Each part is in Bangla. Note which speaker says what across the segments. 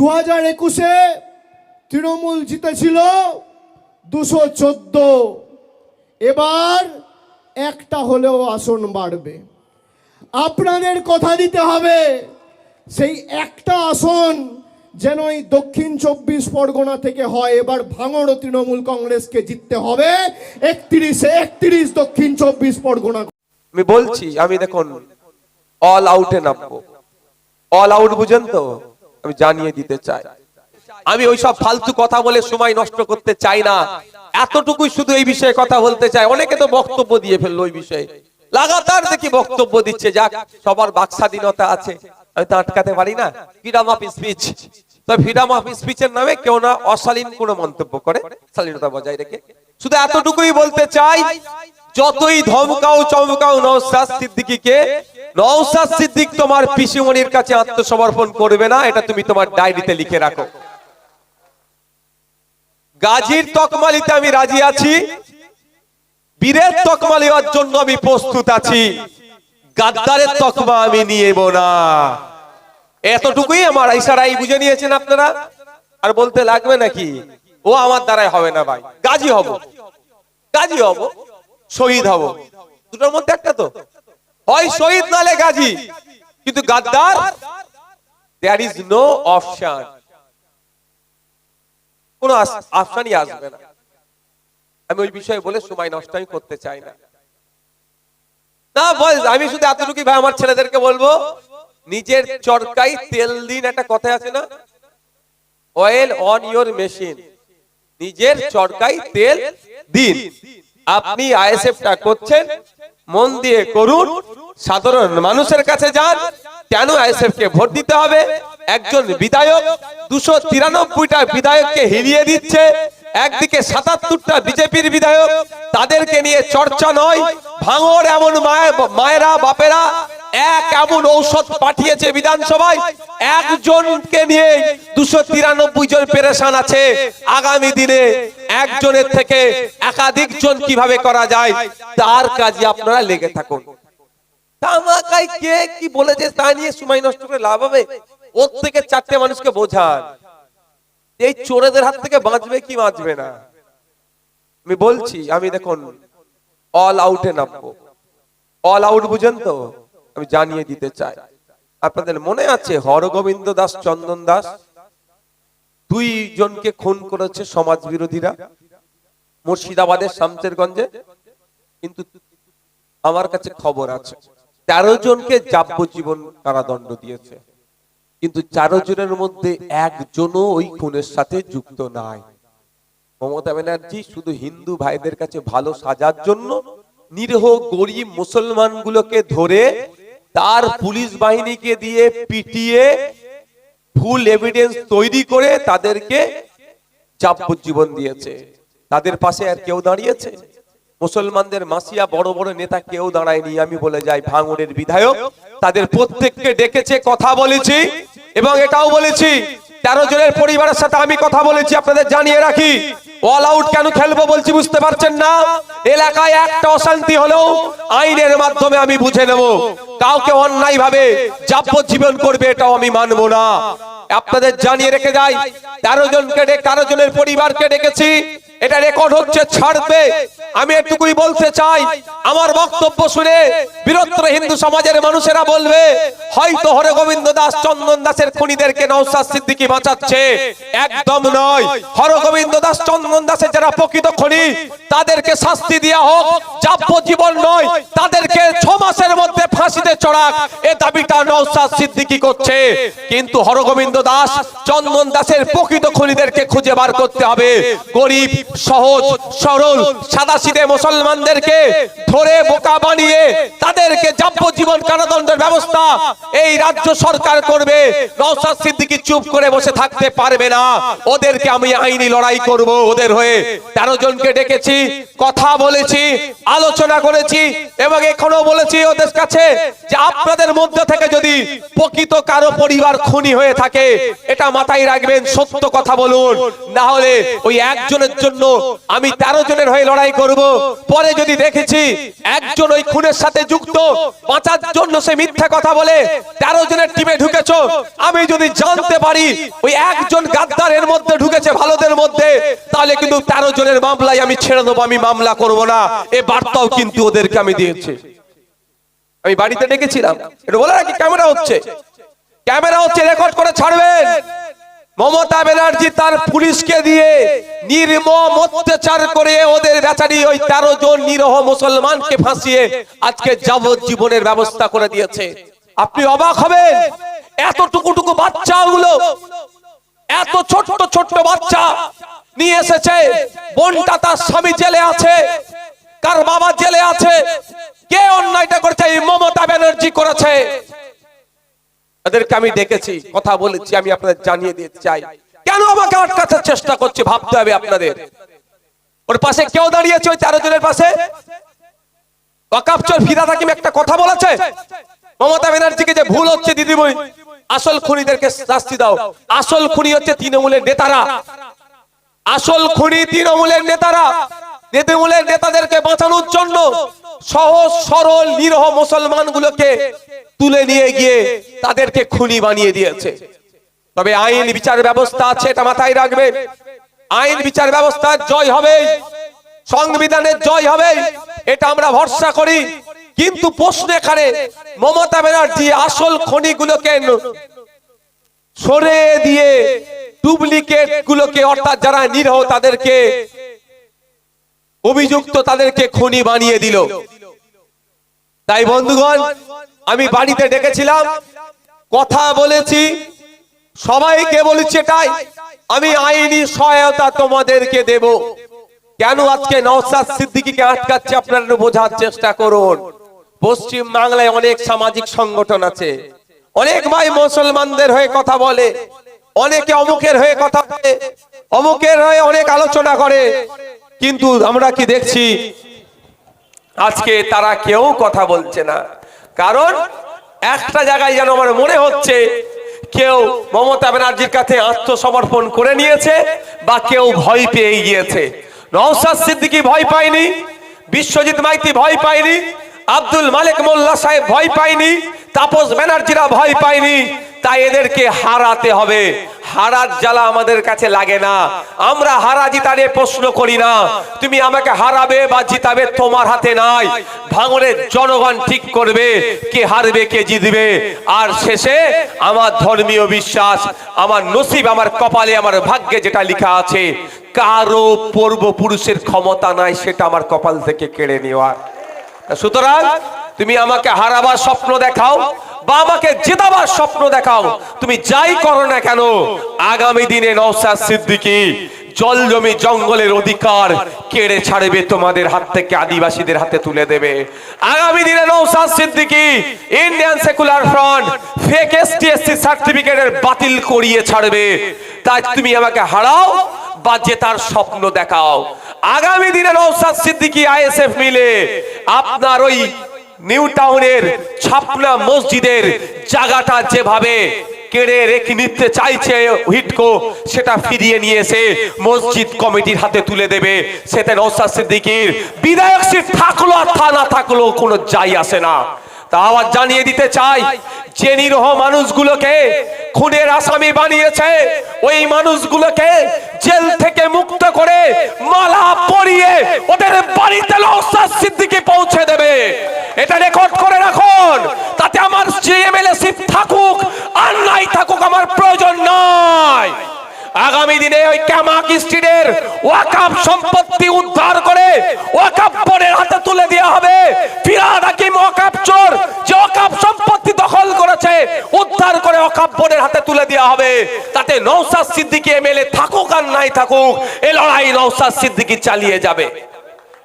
Speaker 1: দু হাজার একুশে তৃণমূল জিতেছিল দুশো চোদ্দ। এবার একটা হলেও আসন বাড়বে। আপনাদের কথা দিতে হবে, সেই একটা আসন যেন এই দক্ষিণ চব্বিশ পরগনা থেকে হয়। এবার ভাঙড় তৃণমূল কংগ্রেসকে জিততে হবে। একত্রিশে একত্রিশ দক্ষিণ চব্বিশ পরগনা।
Speaker 2: আমি বলছি, আমি দেখুন অল আউটে নামবো। অল আউট বুঝেন তো? আমি জানিয়ে দিতে চাই। আমি ওইসব ফালতু কথা বলে সময় নষ্ট করতে চাই না। এতটুকুই শুধু এই বিষয়ে কথা বলতে চাই। অনেকে তো বক্তব্য দিয়ে ফেলল ওই বিষয়ে। লাগাতার দেখি বক্তব্য দিচ্ছে। যাক, সবার বাক স্বাধীনতা আছে। আমি তো আটকাতে পারি না। Freedom of speech. তো ফ্রিডম অফ স্পিচের নামে কেউ না অশালীন কোনো মন্তব্য করে। শালীনতা বজায় রেখে। শুধু এতটুকুই বলতে চাই যতই ধমকাও চমকাও নওসাদ সিদ্দিকীকে নওসাদ সিদ্দিক তোমার পিসিমণির কাছে আত্মসমর্পণ করবে না, এটা তুমি তোমার ডায়েরিতে লিখে রাখো। গাজীর তকমালিতে আমি রাজি আছি, বীরের তকমা নেওয়ার জন্য আমি প্রস্তুত আছি, গাদ্দারের তকমা আমি নিয়েব না। এতটুকুই আমার ইশারাই বুঝে নিয়েছেন আপনারা? আর বলতে লাগবে নাকি? ও আমার দ্বারাই হবে না ভাই, গাজী হব গাজী হব। শহীদ হব। দুটোর মধ্যে একটা তো। হয় শহীদ নালে গাজী। কিন্তু গাদ্দার দেয়ার ইজ নো অপশন কোনো অপশনই আসবে না। আমি ওই বিষয়ে বলে সময় নষ্ট আমি করতে চাই না। না, বল, আমি শুধু এতটুকুই ভাই আমার ছেলেদেরকে বলব, নিজের চরকাই তেল দিন, একটা কথা আছে না? অয়েল অন ইওর মেশিন নিজের চরকাই তেল দিন। আপনি আইএসএফটা করছেন মন দিয়ে করুন সাধারণ মানুষের কাছে যান কেন আইএসএফ কে ভোট দিতে হবে? একজন বিধায়ক দুশো তিরানব্বইটা বিধায়ককে হিরিয়ে দিচ্ছে, একদিকে সাতাত্তরটা বিজেপির বিধায়ক, তাদেরকে নিয়ে চর্চা নয়, ভাঙর এমন মায়ের, বাপেরা, এক এমন ঔষধ পাঠিয়েছে বিধানসভায়, একজনকে নিয়ে দুশো তিরানব্বই জন পেরেশান আছে। আগামী দিনে একজনের থেকে একাধিক জন কীভাবে করা যায়, তার কাজে আপনারা লেগে থাকুন। তামাকাই কে কি বলেছে তা নিয়ে সময় নষ্ট করে লাভ হবে? ওর থেকে চারটে মানুষকে বোঝান। এই চোরেদের হাত থেকে বাঁচবে কি বাঁচবে না? আমি বলছি, আমি দেখুন অল আউটে নামবো। অল আউট বুঝেন তো? আমি জানিয়ে দিতে চাই। আপনাদের মনে আছে হরগোবিন্দ দাস, চন্দন দাস? দুই জনকে খুন করেছে সমাজ বিরোধীরা মুর্শিদাবাদের শামচেরগঞ্জে কিন্তু আমার কাছে খবর আছে। তেরো জনকে যাবজ্জীবন কারাদণ্ড দিয়েছে। কিন্তু চারো জনের মধ্যে একজনও ওই খুনের সাথে যুক্ত নাই। মমতা ব্যানার্জি শুধু হিন্দু ভাইদের কাছে ভালো সাজার জন্য নিরহ গরিব মুসলমানগুলোকে ধরে তার পুলিশ বাহিনীকে দিয়ে পিটিয়ে ফুল এভিডেন্স তৈরি করে তাদেরকে যাবজ্জীবন দিয়েছে। তাদের পাশে আর কেউ দাঁড়িয়েছে? মুসলমানদের মাসিয়া বড় বড় নেতা কেউ দাঁড়ায়নি, আমি বলে যাই, ভাঙড়ের বিধায়ক, তাদের প্রত্যেককে ডেকেছে, কথা বলেছি এবং এটাও বলেছি, তেরো জনের পরিবারের সাথে আমি কথা বলেছি, আপনাদের জানিয়ে রাখি অল আউট কেন খেলব বলছি বুঝতে পারছেন না, এলাকায় একটা অশান্তি হলেও আইনের মাধ্যমে আমি বুঝে নেব, কাউকে অন্যায় ভাবে যাবজ্জীবন করবে এটাও আমি মানবো না। আপনাদের জানিয়ে রেখে যাই, তেরো জনকে তেরো জনের পরিবারকে ডেকেছি। এটা রেকর্ড হচ্ছে, ছাড়বে। আমি এটুকুই বলতে চাই, আমার বক্তব্য শুনে বৃহত্তর হিন্দু সমাজের মানুষেরা বলবে, হয়তো হরে গোবিন্দ দাস চন্দন দাসের খুনিদেরকে নৌসাদ সিদ্দিকি বাঁচাচ্ছে। একদম নয়। হর গোবিন্দ দাস চন্দন দাসের যারা প্রকৃত খনি, তাদেরকে শাস্তি দেওয়া হোক। যাব্য জীবন নয়, তাদেরকে ছ মাসের মধ্যে ফাঁসিতে চড়াক, এ দাবিটা নৌসাদ সিদ্দিকি করছে। কিন্তু হরগোবিন্দ দাস চন্দন দাসের প্রকৃত খনিদেরকে খুঁজে বার করতে হবে। গরিব, সহজ, সরল সাদাসিদে মুসলমানদেরকে ধরে বোকা বানিয়ে তাদেরকে যাবজ্জীবন কারাদণ্ডের ব্যবস্থা এই রাজ্য সরকার করবে। নওশাদ সিদ্দিকি চুপ করে বসে থাকতে পারবে না। ওদেরকে আমি আইনি লড়াই করব ওদের হয়ে। তেরো জনকে ডেকেছি, কথা বলেছি, আলোচনা করেছি এবং এখনও বলেছি ওদের কাছে যে আপনাদের মধ্যে থেকে যদি প্রকৃত কারও পরিবার খুনি হয়ে থাকে, এটা মাথায় রাখবেন, সত্য কথা বলুন। না হলে ওই একজনের জন্য আমি তেরো জনের হয়ে লড়াই করব। পরে যদি দেখেছি একজন ওই খুনের সাথে যুক্ত বাঁচার জন্য সে মিথ্যা কথা বলে, তেরো জনের টিমে ঢুকেছো, আমি যদি জানতে পারি ওই একজন গাদ্দারের মধ্যে ঢুকেছে ভালোদের মধ্যে, তাহলে কিন্তু তেরো জনের মামলায় আমি ছেড়ে দেবো, আমি মামলা করব না। এ বার্তাও কিন্তু ওদেরকে আমি দিয়েছি। আমি বাড়িতে ডেকেছিলাম। এটা বলে নাকি ক্যামেরা হচ্ছে। ক্যামেরা হচ্ছে রেকর্ড করে ছাড়বেন। মমতা ব্যানার্জি তার পুলিশকে দিয়ে নির্মম অত্যাচার করে ওদের বেচারি ওই তেরো জন নিরহ মুসলমানকে ফাঁসিয়ে আজকে যাবজ্জীবনের ব্যবস্থা করে দিয়েছে। আপনি অবাক হবেন? এতটুকু টুকু বাচ্চাগুলো, এত ছোট্ট ছোট্ট বাচ্চা নিয়ে এসেছে। বোনটা তার স্বামী জেলে আছে, কার বাবা জেলে আছে কে অন্যায়টা করেছে? এই মমতা ব্যানার্জি করেছে। তাদেরকে আমি ডেকেছি, কথা বলেছি, আমি আপনাদের জানিয়ে দিতে চাই। কেন আমাকে আটকাতে চেষ্টা করছে ভাবতে হবে আপনাদের? ওর পাশে কেউ দাঁড়িয়েছে ওই তেরো জনের পাশে? ওয়াকাপচর ফিদা হাকিম একটা কথা বলেছে? মমতা ব্যানার্জিকে যে ভুল হচ্ছে দিদিমণি, আসল খুনিদেরকে শাস্তি দাও। আসল খুনি হচ্ছে তৃণমূলের নেতারা। আসল খুনি তৃণমূলের নেতারা। তৃণমূলের নেতাদেরকে বাঁচানোর জন্য সহজ, সরল, নিরহ মুসলমানগুলোকে তুলে নিয়ে গিয়ে তাদেরকে খুনি বানিয়ে দিয়েছে। তবে আইন বিচার ব্যবস্থা আছে, এটা মাথায় রাখবে। আইন বিচার ব্যবস্থার জয় হবে, সংবিধানের জয় হবে, এটা আমরা ভরসা করি। কিন্তু প্রশ্ন এখানে, মমতা ব্যানার্জি আসল খনিগুলোকে সরে দিয়ে ডুপ্লিকেট গুলোকে অর্থাৎ যারা নিরহ তাদেরকে অভিযুক্ত তাদেরকে খনি বানিয়ে দিল। তাই বন্ধুগণ, আমি বাড়িতে ডেকেছিলাম, কথা বলেছি, সবাইকে বলেছি এটাই, আমি আইনি সহায়তা তোমাদেরকে দেব। কেন আজকে নওসাদ সিদ্দিকীকে আটকাচ্ছে আপনারা বোঝার চেষ্টা করুন। পশ্চিম বাংলায় অনেক সামাজিক সংগঠন আছে। অনেক ভাই মুসলমানদের হয়ে কথা বলে, অনেকে অমুকের হয়ে কথা বলে, অমুকের হয়ে অনেক আলোচনা করে। কিন্তু আমরা কি দেখছি? আজকে তারা কেউ কথা বলছে না। কারণ একটা জায়গায় যেন আমার মনে হচ্ছে, কেউ মমতা ব্যানার্জির কাছে আত্মসমর্পণ করে নিয়েছে বা কেউ ভয় পেয়ে গিয়েছে। নওসাদ সিদ্দিকী ভয় পায়নি, বিশ্বজিৎ মাইতি ভয় পায়নি, আব্দুল মালিক মোল্লা সাহেব ভয় পায়নি, তাপস ব্যানার্জিরা ভয় পায়নি। তাই এদেরকে হারাতে হবে। হারার জ্বালা আমাদের কাছে লাগে না। আমরা হারা জিতারে প্রশ্ন করি না। তুমি আমাকে হারাবে বা জিতাবে তোমার হাতে নাই। ভাঙনের জনগণ ঠিক করবে, কে হারবে, কে জিতবে। আর শেষে আমার ধর্মীয় বিশ্বাস, আমার নসিব, আমার কপালে, আমার ভাগ্যে যেটা লেখা আছে, কারও পূর্বপুরুষের ক্ষমতা নাই সেটা আমার কপাল থেকে কেড়ে নেওয়ার। সুতরাং তুমি আমাকে হারাবার স্বপ্ন দেখাও বা আমাকে জেতাবার স্বপ্ন দেখাও। তুমি যাই করো না কেন, আগামী দিনে নওসাদ সিদ্দিকী জল জমি জঙ্গলের অধিকার কেড়ে ছাড়বে তোমাদের হাত থেকে, আদিবাসীদের হাতে তুলে দেবে। আগামী দিনে Naushad Siddiqui Indian secular front fake STSC সার্টিফিকেটের বাতিল করিয়ে ছাড়বে। তাই তুমি আমাকে হারাও বা জেতার স্বপ্ন দেখাও। আগামী দিনে নৌসাদ সিদ্দিকী আইএসএফ মিলে আপনার ওই নিউ টাউনের ছাপনা মসজিদের জায়গাটা যেভাবে কেড়ে রেখে নিতে চাইছে হিটকো, সেটা ফিরিয়ে নিয়ে এসে মসজিদ কমিটির হাতে তুলে দেবে। সেটা নৌসাদ সিদ্দিকীর। বিধায়ক সিট থাকল আর তা না থাকল, কোনো যাই আসে না। তা আবার জানিয়ে দিতে চাই, যে নিরহ মানুষগুলোকে খুনের আসামি বানিয়েছে, ওই মানুষগুলোকে জেল থেকে মুক্ত করে মালা পরিয়ে ওই ক্যামাক স্ট্রিটের সম্পত্তি উদ্ধার করে বোর্ডের হাতে তুলে দেওয়া হবে। ফিরাদ হাকিম চোর, যে সম্পত্তি দখল করেছে, উদ্ধার করে বোর্ডের হাতে তুলে দেওয়া হবে। তাতে সিদ্দিকী এমএলএ থাকুক আর নাই থাকুক এই লড়াই নৌসাদ সিদ্দিকী চালিয়ে যাবে।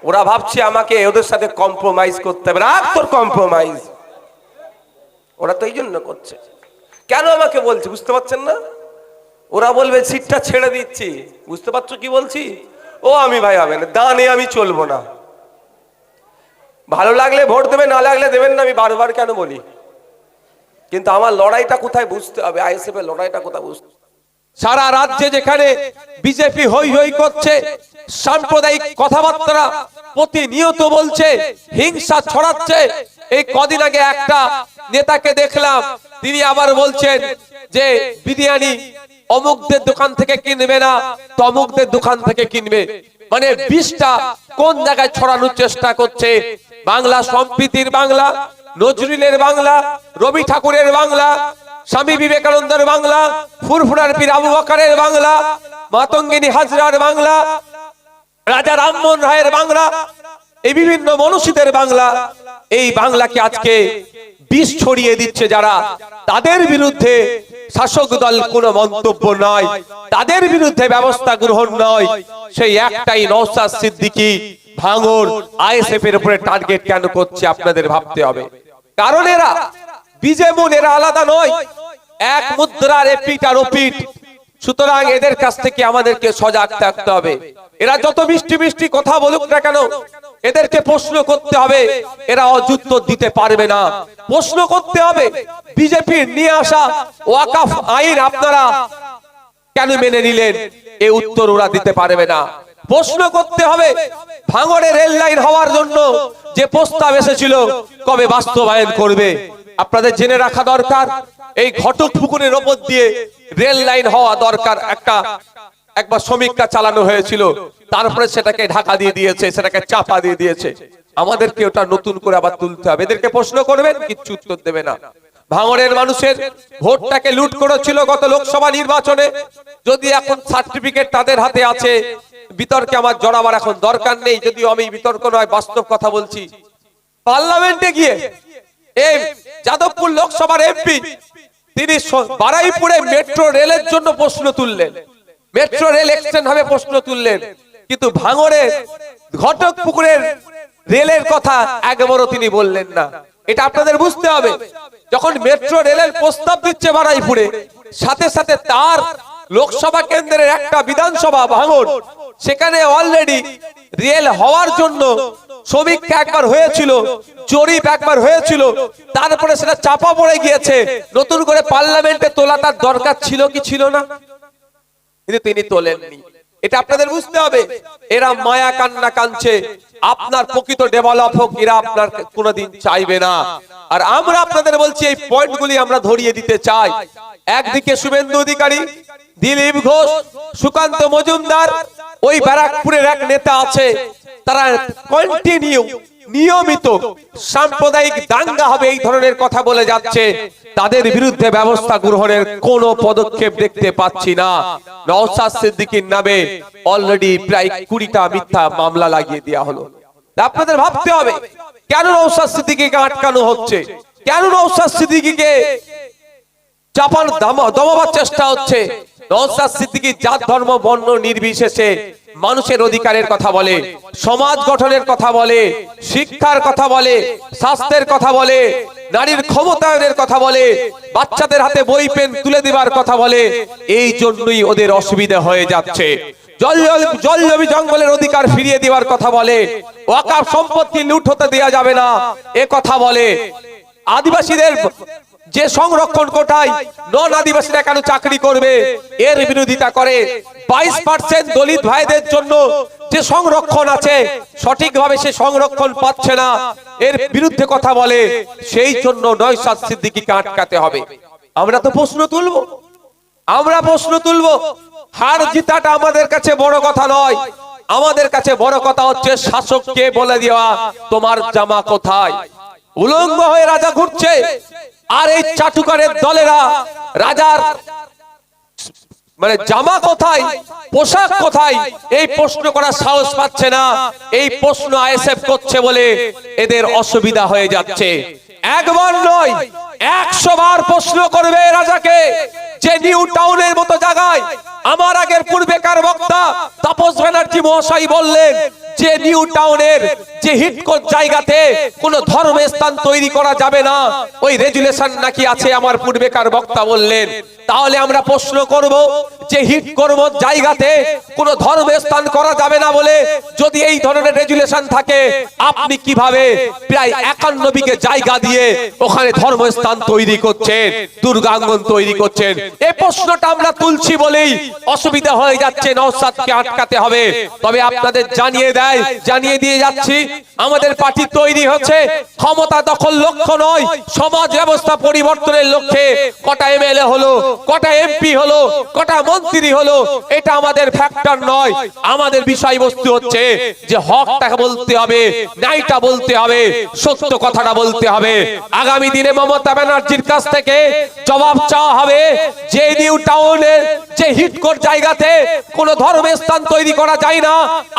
Speaker 2: ওরা ভাবছে আমাকে ওদের সাথে কম্প্রোমাইজ করতে হবে। রাখ তোর কম্প্রোমাইজ ওরা তো এই জন্য করছে। কেন আমাকে বলছে বুঝতে পারছেন না? ওরা বলবে সিটটা ছেড়ে দিচ্ছি। বুঝতে পারছ কি বলছি? ও আমি ভাই হবে না দানে আমি চলবো না। ভালো লাগলে ভোট দেবে, না লাগলে দেবেন না, আমি বারবার কেন বলি? কিন্তু আমার লড়াইটা কোথায় বুঝতে হবে? আইএসএফ এর লড়াইটা কোথায় বুঝতে সারা রাজ্যে যেখানে বিজেপি হই হই করছে, সাম্প্রদায়িক কথাবার্তা প্রতিনিয়ত বলছে, হিংসা ছড়াচ্ছে। এই কদিন আগে একটা নেতাকে দেখলাম, তিনি আবার বলছেন যে, বিরিয়ানি অমুকদের দোকান থেকে কিনবে না, তমুকদের দোকান থেকে কিনবে। মানে বিষটা কোন জায়গায় ছড়ানোর চেষ্টা করছে? বাংলা সম্প্রীতির বাংলা, নজরুলের বাংলা, রবি ঠাকুরের বাংলা, স্বামী বিবেকানন্দের বাংলা, ফুরফুরার পীর আবু বকরের বাংলা, মাতঙ্গিনী হাজরার বাংলা, রাজা রামমোহন রায়ের বাংলা, এই বিভিন্ন মনীষীদের বাংলা। এই বাংলাকে আজকে বিষ ছড়িয়ে দিচ্ছে যারা। তাদের বিরুদ্ধে শাসক দল কোনো মন্তব্য নয়। তাদের বিরুদ্ধে ব্যবস্থা গ্রহণ নয়। সেই একটাই নওসাদ সিদ্দিকী ভাঙর আইএসএফ এর উপরে টার্গেট কেন করছে আপনাদের ভাবতে হবে। কারণ এরা বিজেমন, এরা আলাদা নয়। এক মুদ্রার এপিট আর ওপিট সুতরাং এদের কাছ থেকে আমাদেরকে সজাগ থাকতে হবে। এরা যত মিষ্টি মিষ্টি কথা বলুক না কেন এদেরকে প্রশ্ন করতে হবে, এরা অযুদ্ধ দিতে পারবে না। প্রশ্ন করতে হবে বিজেপির নিয়ে আসা ওয়াকাফ আইন আপনারা কেন মেনে নিলেন? এই উত্তর ওরা দিতে পারবে না। প্রশ্ন করতে হবে, ভাঙড়ে রেল লাইন হওয়ার জন্য যে প্রস্তাব এসেছিল, কবে বাস্তবায়ন করবে? আপনাদের জেনে রাখা দরকার, এই ঘটক পুকুরের ওপর দিয়ে রেল লাইন হওয়া দরকার একটা একবার সমীক্ষা চালানো হয়েছিল, তারপরে সেটাকে ঢাকা দিয়ে দিয়েছে, সেটাকে চাপা দিয়ে দিয়েছে। আমাদেরকে ওটা নতুন করে আবার তুলতে হবে। এদেরকে প্রশ্ন করবেন, কিচ্ছু উত্তর দেবে না। ভাঙড়ের মানুষের ভোটটাকে লুট করেছিল গত লোকসভা নির্বাচনে। যদি এখন সার্টিফিকেট তাদের হাতে আছে, বিতর্কে আমার জড়াবার এখন দরকার নেই। যদিও আমি বিতর্ক নয়, বাস্তব কথা বলছি। পার্লামেন্টে গিয়ে এই যাদবপুর লোকসভার এমপি, তিনি বারাইপুরে মেট্রো রেলের জন্য প্রশ্ন তুললেন। মেট্রো রেল এক্সটেন্ড হবে প্রশ্ন তুললেন। কিন্তু ভাঙড়ে ঘটক পুকুরের রেলের কথা একবারও তিনি বললেন না। এটা আপনাদের বুঝতে হবে। যখন মেট্রো রেলের প্রস্তাব দিচ্ছে বারাইপুরে, সাথে সাথে তার লোকসভা কেন্দ্রের একটা বিধানসভা ভাঙড়, সেখানে অলরেডি রেল হওয়ার জন্য সমীক্ষা একবার হয়েছিল, জরিপ একবার হয়েছিল, তারপরে সেটা চাপা পড়ে গিয়েছে। নতুন করে পার্লামেন্টে তোলা তার দরকার ছিল কি ছিল না? কিন্তু তিনি তোলেননি। এটা আপনাদের বুঝতে হবে। এরা মায়া কান্না কানছে আপনার প্রকৃত ডেভেলপ হোক এরা আপনার কোনোদিন চাইবে না। আর আমরা আপনাদের বলছি, এই পয়েন্টগুলি আমরা ধরিয়ে দিতে চাই। একদিকে শুভেন্দু অধিকারী, দিলীপ ঘোষ, সুকান্ত মজুমদার, ওই ব্যারাকপুরের এক নেতা আছে। তারা কন্টিনিউ নিয়মিত সাম্প্রদায়িক দাঙ্গা হবে এই ধরনের কথা বলে যাচ্ছে। তাদের বিরুদ্ধে ব্যবস্থা গ্রহণের কোনো পদক্ষেপ দেখতে পাচ্ছি না। নওসাদ সিদ্দিকীর নামে অলরেডি প্রায় কুড়িটা মিথ্যা মামলা লাগিয়ে দেওয়া হলো। আপনাদের ভাবতে হবে, কেন নওসাদ সিদ্দিকীকে আটকানো হচ্ছে? কেন নওসাদ সিদ্দিকীকে চাপান দাম- দমাবার চেষ্টা হচ্ছে। নওসাদ জাত, ধর্ম, বর্ণ নির্বিশেষে মানুষের অধিকারের কথা বলে, সমাজ গঠনের কথা বলে, শিক্ষার কথা বলে, স্বাস্থ্যের কথা বলে, নারীর ক্ষমতায়নের কথা বলে, বাচ্চাদের হাতে বই, পেন তুলে দেবার কথা বলে, এই জন্যই ওদের অসুবিধা হয়ে যাচ্ছে। জল জল জঙ্গলের অধিকার ফিরিয়ে দেওয়ার কথা বলে সম্পত্তি লুট হতে দেওয়া যাবে না, এ কথা বলে। আদিবাসীদের যে সংরক্ষণ কোটায় নন আদিবাসীরা কেন চাকরি করবে? এর বিরোধিতা করে বাইশ পার্সেন্ট দলিত ভাইদের জন্য যে সংরক্ষণ আছে, সঠিকভাবে সে সংরক্ষণ পাচ্ছে না। এর বিরুদ্ধে কথা বলে, সেই জন্য নয় সাত সিদ্দিকিকে আটকাতে হবে। আমরা তো প্রশ্ন তুলবো। আমরা প্রশ্ন তুলবো। হার জিতাটা আমাদের কাছে বড় কথা নয়। আমাদের কাছে বড় কথা হচ্ছে, শাসককে বলে দেওয়া, তোমার জামা কোথায়? উলঙ্গ হয়ে রাজা ঘুরছে। আর এই চাটুকারের দলেরা, রাজার মানে জামা কোথায়, পোশাক কোথায়, এই প্রশ্ন করার সাহস পাচ্ছে না। এই প্রশ্ন আইএসএফ করছে বলে এদের অসুবিধা হয়ে যাচ্ছে। একবার নয় একশো বার প্রশ্ন করবে রাজাকে যে নিউ টাউনের মতো জায়গায় আমার আগের পূর্বেকার বক্তা তাপস ব্যানার্জি মহাশয় বললেন যে নিউ টাউনের যে হিটকোট জায়গাতে কোন ধর্ম স্থান তৈরি করা যাবে না, ওই রেজুলেশন নাকি আছে আমার পূর্বেকার বক্তা বললেন। তাহলে আমরা প্রশ্ন করব যে হিট কর্ম জায়গাতে কোন ধর্মের স্থান করা যাবে না বলে যদি এই ধরনের রেজুলেশন থাকে, আপনি কীভাবে প্রায় একান্ন বিঘে জায়গা দিয়ে ওখানে ধর্মস্থান তৈরি করছেন, দুর্গাঙ্গন তৈরি করছেন। এই প্রশ্নটা আমরা তুলছি বলেই অসুবিধা হয়ে যাচ্ছে, নওসাদকে আটকাতে হবে। তবে আপনাদের জানিয়ে দেয়, জানিয়ে দিয়ে যাচ্ছি, আমাদের পার্টি তৈরি হচ্ছে, ক্ষমতা দখল লক্ষ্য নয়, সমাজ ব্যবস্থা পরিবর্তনের লক্ষ্যে। কটা এমএলএ হলো, কটা এমপি হলো, কটা মন্ত্রী হলো, এটা আমাদের ফ্যাক্টর নয়। আমাদের বিষয়বস্তু হচ্ছে যে হকটাকে বলতে হবে, ন্যায়টা বলতে হবে, সত্য কথাটা বলতে হবে। আগামী দিনে মমতা ব্যানার্জির কাছ থেকে জবাব চাওয়া হবে যে নিউ টাউনের যে হিটকোর জায়গাতে কোন ধর্মের স্থান তৈরি করা যায় না,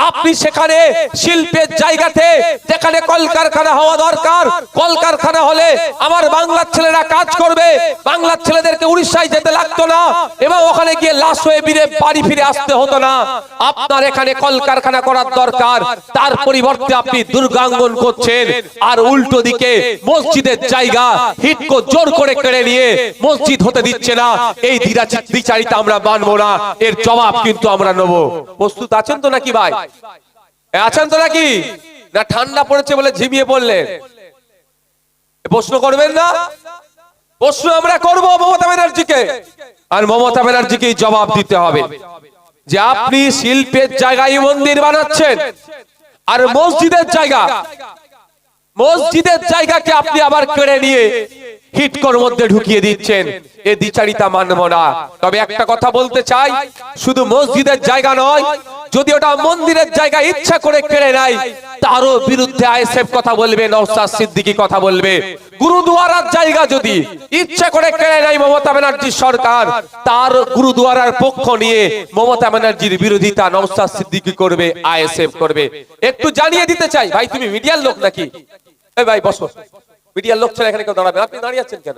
Speaker 2: আপনি সেখানে শিল্পের জায়গাতে, যেখানে কলকারখানা হওয়া দরকার, কলকারখানা হলে আমার বাংলার ছেলেরা কাজ করবে, বাংলার ছেলেদেরকে উড়িষ্যায় যেতে লাগতো না লাশ হয়ে বিরে বাড়ি ফিরে আসতে হতো না। আপনার এখানে কলকারখানা করার দরকার। তার পরিবর্তে আপনি দুর্গাঙ্গন করছেন। আর উল্টো দিকে মসজিদের জায়গা হিটকো জোর করে কেড়ে নিয়ে মসজিদ হতে দিচ্ছে না। এই দ্বিচারিতা আমরা মানবো না। এর জবাব কিন্তু আমরা নেব। প্রস্তুত আছেন তো নাকি ভাই? আছেন তো নাকি? না ঠান্ডা পড়েছে বলে ঝিমিয়ে পড়লেন। প্রশ্ন করবেন না? প্রশ্ন আমরা করব মমতা ব্যানার্জিকে। আর মমতা ব্যানার্জিকেই জবাব দিতে হবে যে আপনি শিল্পের জায়গায় মন্দির বানাচ্ছেন আর মসজিদের জায়গা। মসজিদের জায়গাকে আপনি আবার কেড়ে নিয়ে হিটকোর মধ্যে ঢুকিয়ে দিচ্ছেন। এ দ্বিচারিতা মানব না। তবে একটা কথা বলতে চাই, শুধু মসজিদের জায়গা নয়, যদি ওটা মন্দিরের জায়গা ইচ্ছা করে কেড়ে নেয়, তারও বিরুদ্ধে আইএসএফ কথা বলবে নওসাদ সিদ্দিকি কথা বলবে। গুরুদুয়ারার জায়গা যদি ইচ্ছা করে কেড়ে নেয় মমতা ব্যানার্জির সরকার, তার গুরুদুয়ারার পক্ষ নিয়ে মমতা ব্যানার্জির বিরোধিতা নওসাদ সিদ্দিকি করবে, আইএসএফ করবে। একটু জানিয়ে দিতে চাই, ভাই তুমি মিডিয়ার লোক নাকি? ভাই, বসো। মিডিয়ার লোক ছেলে এখানে কেউ দাঁড়াবে আপনি দাঁড়িয়ে আছেন কেন?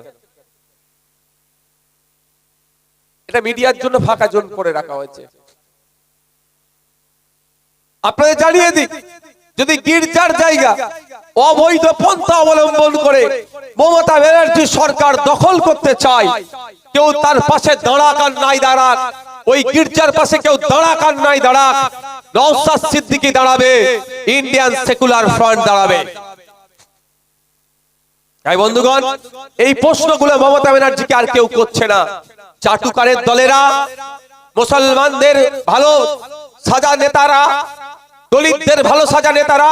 Speaker 2: এটা মিডিয়ার জন্য ফাঁকা জোন করে রাখা হয়েছে। আপনাদের জানিয়ে দিই, যদি গির্জার জায়গা অবৈধ পন্থা অবলম্বন করে মমতা ব্যানার্জি সরকার দখল করতে চায়, কেউ তার পাশে দাঁড়াক আর নাই দাঁড়াক, ওই গির্জার পাশে কেউ দাঁড়াক আর নাই দাঁড়াক নওসাদ সিদ্দিকী দাঁড়াবে, ইন্ডিয়ান সেকুলার ফ্রন্ট দাঁড়াবে। তাই বন্ধুগণ, এই প্রশ্নগুলো মমতা ব্যানার্জিকে আর কেউ করছে না। চাটুকারের দলেরা, মুসলমানদের ভালো সাজা নেতারা, দলিতদের ভালো সাজা নেতারা,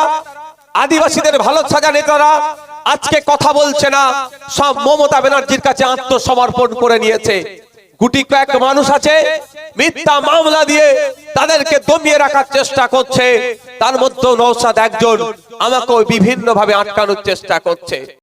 Speaker 2: আদিবাসীদের ভালো সাজা নেতারা আজকে কথা বলছে না। সব মমতা ব্যানার্জির কাছে আত্মসমর্পণ করে নিয়েছে। গুটি কয়েক মানুষ আছে, মিথ্যা মামলা দিয়ে তাদেরকে দমিয়ে রাখার চেষ্টা করছে। তার মধ্যে নৌসাদ একজন আমাকে বিভিন্ন ভাবে আটকানোর চেষ্টা করছে।